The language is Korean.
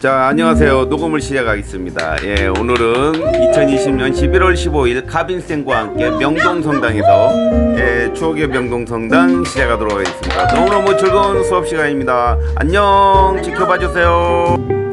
자 안녕하세요. 녹음을 시작하겠습니다. 예 오늘은 2020년 11월 15일 가빈쌤과 함께 명동성당에서 예 추억의 명동성당 시작하도록 하겠습니다. 너무너무 뭐 즐거운 수업 시간입니다. 안녕! 지켜봐 주세요.